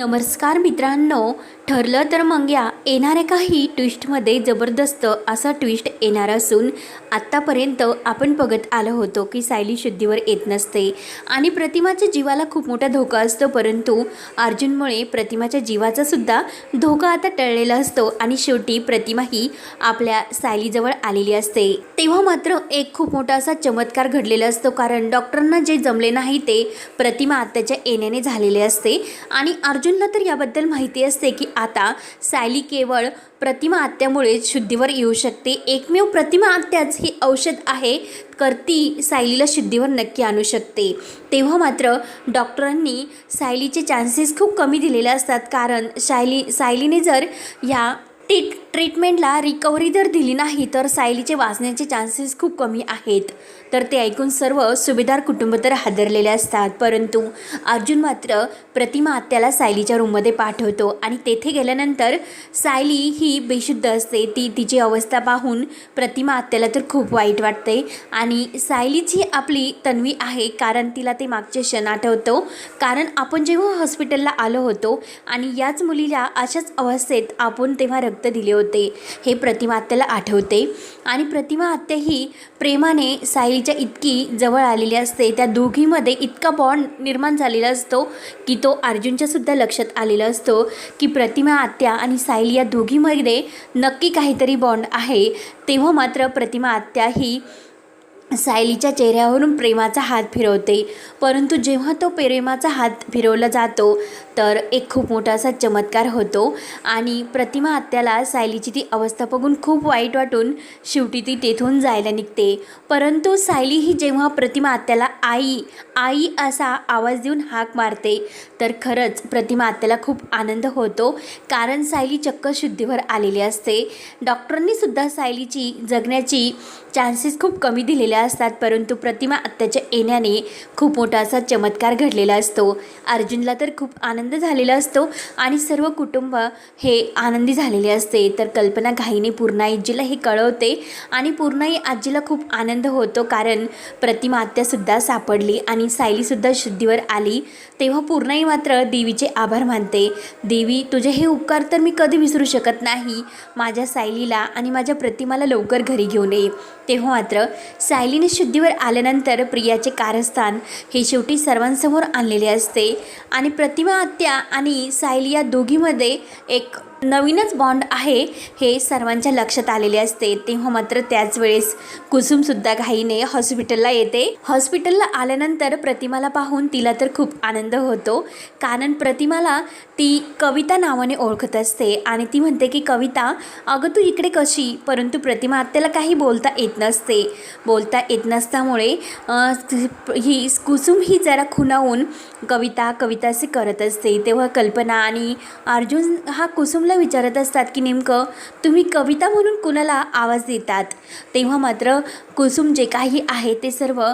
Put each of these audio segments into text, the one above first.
नमस्कार मित्रांनो ठरलं तर मग या. येणाऱ्या काही ट्विस्टमध्ये जबरदस्त असा ट्विस्ट येणार असून आत्तापर्यंत आपण बघत आलो होतो की सायली शुद्धीवर येत नसते आणि प्रतिमाच्या जीवाला खूप मोठा धोका असतो परंतु अर्जुनमुळे प्रतिमाच्या जीवाचा सुद्धा धोका आता टळलेला असतो आणि शेवटी प्रतिमा ही आपल्या सायलीजवळ आलेली असते. तेव्हा मात्र एक खूप मोठा असा चमत्कार घडलेला असतो कारण डॉक्टरांना जे जमले नाही ते प्रतिमा आत्ताच्या येण्याने झालेले असते आणि अर्जुन अर्जुनला तर याबद्दल माहिती असते की आता सायली केवळ प्रतिमा आत्यामुळे शुद्धीवर येऊ शकते. एकमेव प्रतिमा आत्याच हे औषध आहे कर ती सायलीला शुद्धीवर नक्की आणू शकते. तेव्हा मात्र डॉक्टरांनी सायलीचे चान्सेस खूप कमी दिलेले असतात. कारण सायली सायलीने जर ह्या ट्रीट ट्रीटमेंटला रिकव्हरी जर दिली नाही तर सायलीचे वाचण्याचे चान्सेस खूप कमी आहेत. तर ते ऐकून सर्व सुभेदार कुटुंब तर हादरलेले असतात. परंतु अर्जुन मात्र प्रतिमा आत्याला सायलीच्या रूममध्ये पाठवतो आणि तेथे गेल्यानंतर सायली ही बेशुद्ध असते. ती तिची अवस्था पाहून प्रतिमा आत्याला तर खूप वाईट वाटते आणि सायलीच ही आपली तन्वी आहे कारण तिला ते मागचे क्षण आठवतो. कारण आपण जेव्हा हॉस्पिटलला आलो होतो आणि याच मुलीला अशाच अवस्थेत आपण तेव्हा रक्त दिले होते. हे प्रतिमा आत्याला आठवते. आणि प्रतिमा आत्या ही प्रेमाने साहिलच्या इतकी जवळ आलेली असते. त्या दोघीमध्ये इतका बॉन्ड निर्माण झालेला असतो की तो अर्जुनच्यासुद्धा लक्षात आलेला असतो की प्रतिमा आत्या आणि साहिल या दोघीमध्ये नक्की काहीतरी बॉन्ड आहे. तेव्हा मात्र प्रतिमा आत्या ही सायलीच्या चेहऱ्यावरून प्रेमाचा हात फिरवते. परंतु जेव्हा तो प्रेमाचा हात फिरवला जातो तर एक खूप मोठा असा चमत्कार होतो आणि प्रतिमा आत्याला सायलीची ती अवस्था बघून खूप वाईट वाटून शेवटी ती तेथून जायला निघते. परंतु सायली ही जेव्हा प्रतिमा आत्याला आई आई असा आवाज देऊन हाक मारते तर खरंच प्रतिमा आत्याला खूप आनंद होतो कारण सायली चक्क शुद्धीवर आलेली असते. डॉक्टरांनीसुद्धा सायलीची जगण्याची चान्सेस खूप कमी दिलेले असतात परंतु प्रतिमा आत्याच्या येण्याने खूप मोठा असा चमत्कार घडलेला असतो. अर्जुनला तर खूप आनंद झालेला असतो आणि सर्व कुटुंब हे आनंदी झालेले असते. तर कल्पना घाईने पूर्णा आजीला हे कळवते आणि पूर्णाई आजीला खूप आनंद होतो कारण प्रतिमा आत्यासुद्धा सापडली आणि सायलीसुद्धा शुद्धीवर आली. तेव्हा पूर्णाई मात्र देवीचे आभार मानते. देवी तुझे हे उपकार तर मी कधी विसरू शकत नाही. माझ्या सायलीला आणि माझ्या प्रतिमाला लवकर घरी घेऊन ये. तेव्हा मात्र सायलीने शुद्धीवर आल्यानंतर प्रियाचे कारस्थान हे शेवटी सर्वांसमोर आणलेले असते. आणि प्रतिमा आत्या आणि सायली या दोघीमध्ये एक नवीनच बॉन्ड आहे हे सर्वांच्या लक्षात आलेले असते. तेव्हा मात्र त्याच वेळेस कुसुमसुद्धा घाईने हॉस्पिटलला येते. हॉस्पिटलला आल्यानंतर प्रतिमाला पाहून तिला तर खूप आनंद होतो. कारण प्रतिमाला ती कविता नावाने ओळखत असते आणि ती म्हणते की कविता अगं तू इकडे कशी? परंतु प्रतिमा आत्याला काही बोलता येत नसते. बोलता येत नसल्यामुळे ही कुसुम ही जरा खुणावून कविता कविता असे करत असते. तेव्हा कल्पना आणि अर्जुन हा कुसुमला विचारत असतात की नेमकं तुम्ही कविता म्हणून कुणाला आवाज देतात? तेव्हा मात्र कुसुम जे काही आहे ते सर्व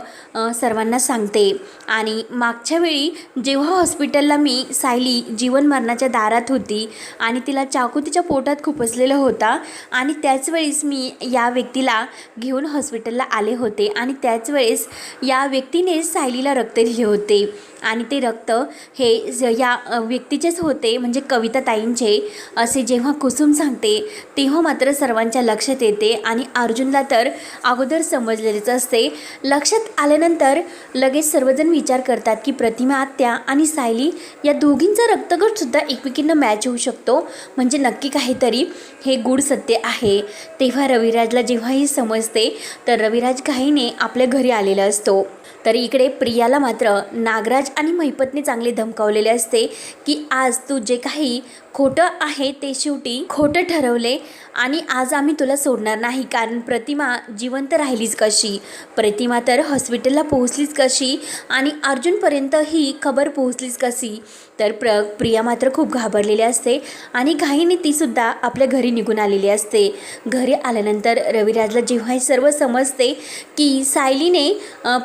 सर्वांना सांगते. आणि मागच्या वेळी जेव्हा हॉस्पिटलला मी सायली जीवन मरणाच्या दारात होती आणि तिला चाकू तिच्या पोटात खुपसलेला होता आणि त्याच वेळेस मी या व्यक्तीला घेऊन हॉस्पिटलला आले होते आणि त्याच वेळेस या व्यक्तीने सायलीला रक्त दिले होते. आणि ते रक्त हे ज- या व्यक्तीचेच होते म्हणजे कविताताईंचे असे जेव्हा कुसुम सांगते तेव्हा मात्र सर्वांच्या लक्षात येते आणि अर्जुनला तर अगोदर समजलेलेच असते. लक्षात आल्यानंतर लगेच सर्वजण विचार करतात की प्रतिमा आत्या आणि सायली या दोघींचा रक्तगटसुद्धा एकमेकींना मॅच होऊ शकतो. म्हणजे नक्की काहीतरी हे गूढ सत्य आहे. तेव्हा रविराजला जेव्हा हे समजते तर रविराज घाईने आपल्या घरी आलेला असतो. तर इकडे प्रियाला मात्र नागराज आणि महिपतने चांगले धमकावलेले असते की आज तू जे काही खोटं आहे ते शेवटी खोटं ठरवले आणि आज आम्ही तुला सोडणार नाही कारण प्रतिमा जिवंत राहिलीच कशी? प्रतिमा तर हॉस्पिटलला पोहोचलीच कशी आणि अर्जुनपर्यंत ही खबर पोहोचलीच कशी? तर प्र प्रिया मात्र खूप घाबरलेली असते आणि घाईने तीसुद्धा आपल्या घरी निघून आलेली असते. घरी आल्यानंतर रविराजला जेव्हा हे सर्व समजते की सायलीने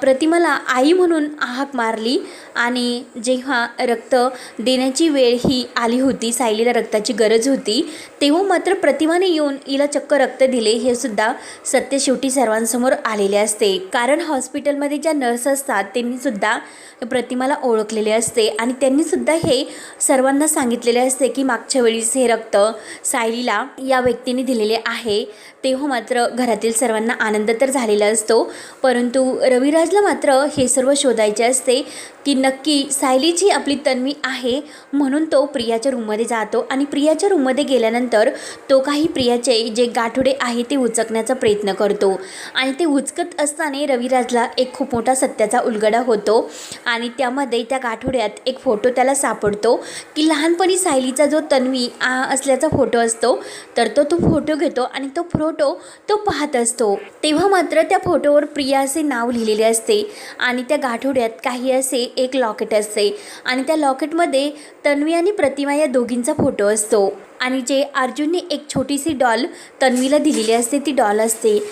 प्रतिमाला आई म्हणून हाक मारली. आणि जेव्हा रक्त देण्याची वेळ ही आली होती सायलीला रक्ताची गरज होती तेव्हा मात्र प्रतिमाने येऊन हिला चक्क रक्त दिले हे सुद्धा सत्य शेवटी सर्वांसमोर आलेले असते. कारण हॉस्पिटलमध्ये ज्या नर्स असतात त्यांनी सुद्धा प्रतिमाला ओळखलेले असते आणि त्यांनी सुद्धा हे सर्वांना सांगितलेले असते की मागच्या वेळेस हे रक्त सायलीला या व्यक्तीने दिलेले आहे. तेव्हा मात्र घरातील सर्वांना आनंद तर झालेला असतो परंतु रविराजला मात्र हे सर्व शोधायचे असते. की नक्की सायलीची आपली तन्वी आहे म्हणून तो प्रियाच्या रूममध्ये जातो. आणि प्रियाच्या रूममध्ये गेल्यानंतर तो काही प्रियाचे जे गाठोडे आहे ते उचकण्याचा प्रयत्न करतो. आणि ते उचकत असताना रविराजला एक खूप मोठा सत्याचा उलगडा होतो. आणि त्यामध्ये त्या गाठोड्यात एक फोटो त्याला सापडतो की लहानपणी सायलीचा जो तन्वी आ असल्याचा फोटो असतो तर तो तो फोटो घेतो आणि तो फोटो तो पाहत असतो. तेव्हा मात्र त्या फोटोवर प्रिया असे नाव लिहिलेले असते. आणि त्या गाठोड्यात काही असे एक लॉकेट असते. आणि त्या लॉकेटमध्ये तन्वी आणि प्रतिमा या दोघींचा फोटो असतो. आणि जे अर्जुनने एक छोटीशी डॉल तन्वीला दिलेली असते ती डॉल असते.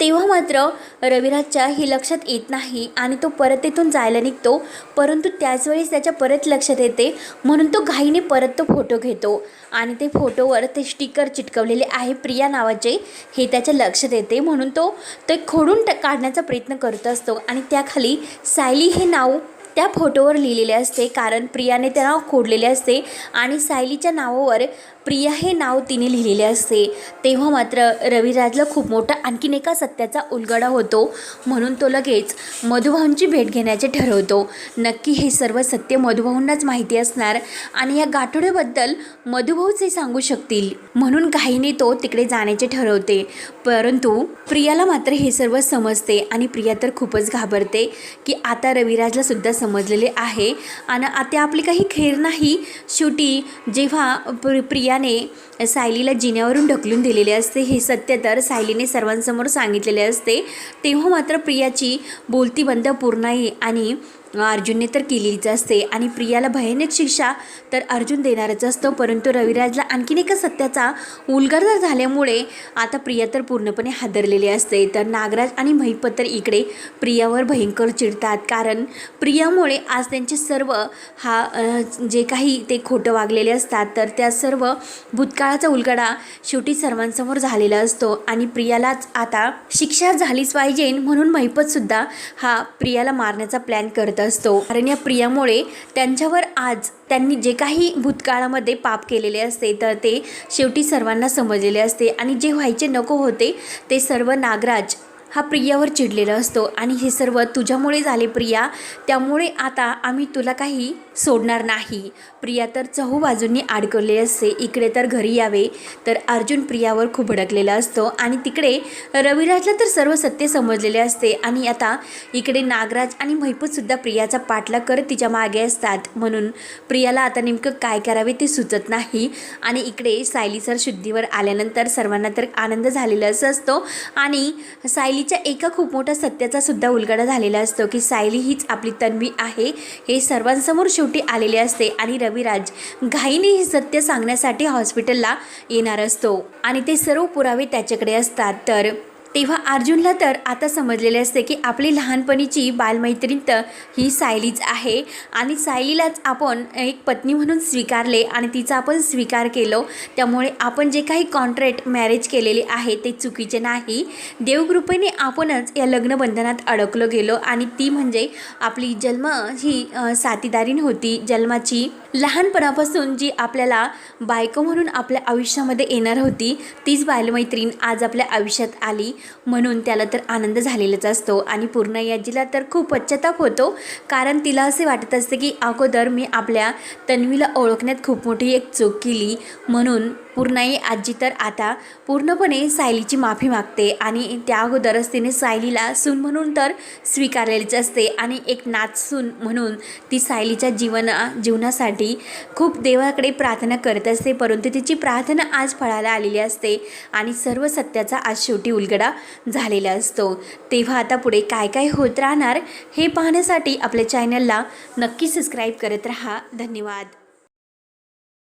तेव्हा मात्र रविराजच्या हे लक्षात येत नाही आणि तो परत तिथून जायला निघतो. परंतु त्याच वेळेस त्याच्या परत लक्षात येते. म्हणून तो घाईने परत तो फोटो घेतो. आणि ते फोटोवर ते स्टिकर चिटकवलेले आहे प्रिया नावाचे. हे त्याच्या लक्षात येते. म्हणून तो ते खोडून ट- काढण्याचा प्रयत्न करत असतो. आणि त्याखाली सायली हे नाव त्या फोटोवर लिहिलेले असते. कारण प्रियाने ते नाव खोडलेले असते आणि सायलीच्या नावावर प्रिया हे नाव तिने लिहिलेले असते. तेव्हा मात्र रविराजला खूप मोठा आणखीन एका सत्याचा उलगडा होतो. म्हणून तो लगेच मधुभाऊंची भेट घेण्याचे ठरवतो. नक्की हे सर्व सत्य मधुभाऊंनाच माहिती असणार आणि या गाठोड्याबद्दल मधुभाऊच हे सांगू शकतील. म्हणून काहीने तो तिकडे जाण्याचे ठरवते. परंतु प्रियाला मात्र हे सर्व समजते आणि प्रिया तर खूपच घाबरते की आता रविराजला सुद्धा समजलेले आहे. आणि आता आपली काही खेर नाही. शेवटी जेव्हा प्र प्रियाने सायलीला जिन्यावरून ढकलून दिलेले असते हे सत्य तर सायलीने सर्वांसमोर सांगितलेले असते तेव्हा मात्र प्रियाची बोलती बंद पूर्ण आहे. आणि अर्जुनने तर केलेलीच असते. आणि प्रियाला भयानक शिक्षा तर अर्जुन देणारच असतो. परंतु रविराजला आणखीन एका सत्याचा उलगार झाल्यामुळे आता प्रिया तर पूर्णपणे हादरलेली असते. तर नागराज आणि महिपत तर इकडे प्रियावर भयंकर चिडतात. कारण प्रियामुळे आज त्यांचे सर्व हा जे काही ते खोटं वागलेले असतात तर त्या सर्व भूतकाळाचा उलगडा शेवटी सर्वांसमोर झालेला असतो. आणि प्रियालाच आता शिक्षा झालीच पाहिजे म्हणून महिपतसुद्धा हा प्रियाला मारण्याचा प्लॅन करत असतो. कारण या प्रियामुळे त्यांच्यावर आज त्यांनी जे काही भूतकाळामध्ये पाप केलेले असते तर ते शेवटी सर्वांना समजलेले असते. आणि जे व्हायचे नको होते ते सर्व नागराज हा प्रियावर चिडलेला असतो. आणि हे सर्व तुझ्यामुळे झाले प्रिया. त्यामुळे आता आम्ही तुला काही सोडणार नाही. प्रिया तर चहू बाजूंनी अडकवलेली असते. इकडे तर घरी यावे. तर अर्जुन प्रियावर खूप भडकलेला असतो आणि तिकडे रविराजला तर सर्व सत्य समजलेले असते. आणि आता इकडे नागराज आणि महिपूतसुद्धा प्रियाचा पाठलाग करत तिच्यामागे असतात. म्हणून प्रियाला आता नेमकं काय करावे ते सुचत नाही. आणि इकडे सायली सर शुद्धीवर आल्यानंतर सर्वांना तर आनंद झालेला असं असतो. आणि सायलीच्या एका खूप मोठा सत्याचा सुद्धा उलगडा झालेला असतो की सायली हीच आपली तन्वी आहे. हे सर्वांसमोर शेवटी आलेले असते आणि रविराज घाईने हे सत्य सांगण्यासाठी हॉस्पिटलला येणार असतो. आणि ते सर्व पुरावे त्याच्याकडे असतात. तर तेव्हा अर्जुनला तर आता समजलेले असते की आपली लहानपणीची बालमैत्रीण तर ही सायलीच आहे. आणि सायलीलाच आपण एक पत्नी म्हणून स्वीकारले आणि तिचा आपण स्वीकार केलो. त्यामुळे आपण जे काही कॉन्ट्रॅक्ट मॅरेज केलेले आहे ते चुकीचे नाही. देवकृपेने आपणच या लग्नबंधनात अडकलो गेलो आणि ती म्हणजे आपली जन्म ही साथीदारीण होती. जन्माची लहानपणापासून जी आपल्याला बायको म्हणून आपल्या आयुष्यामध्ये येणार होती तीच बालमैत्रीण आज आपल्या आयुष्यात आली. म्हणून त्याला तर आनंद झालेलाच असतो आणि पूर्ण याजीला तर खूप पश्चाताप होतो. कारण तिला असे वाटत असते की अगोदर मी आपल्या तन्वीला ओळखण्यात खूप मोठी एक चूक केली. म्हणून पूर्णाई आजी तर आता पूर्णपणे सायलीची माफी मागते आणि त्या अगोदरच तिने सायलीला सून म्हणून तर स्वीकारलेलीच असते आणि एक नाच सून म्हणून ती सायलीच्या जीवना जीवनासाठी खूप देवाकडे प्रार्थना करत असते परंतु तिची प्रार्थना आज फळाला आलेली असते आणि सर्व सत्याचा आज शेवटी उलगडा झालेला असतो. तेव्हा आता पुढे काय काय होत राहणार हे पाहण्यासाठी आपल्या चॅनलला नक्की सबस्क्राईब करत राहा. धन्यवाद.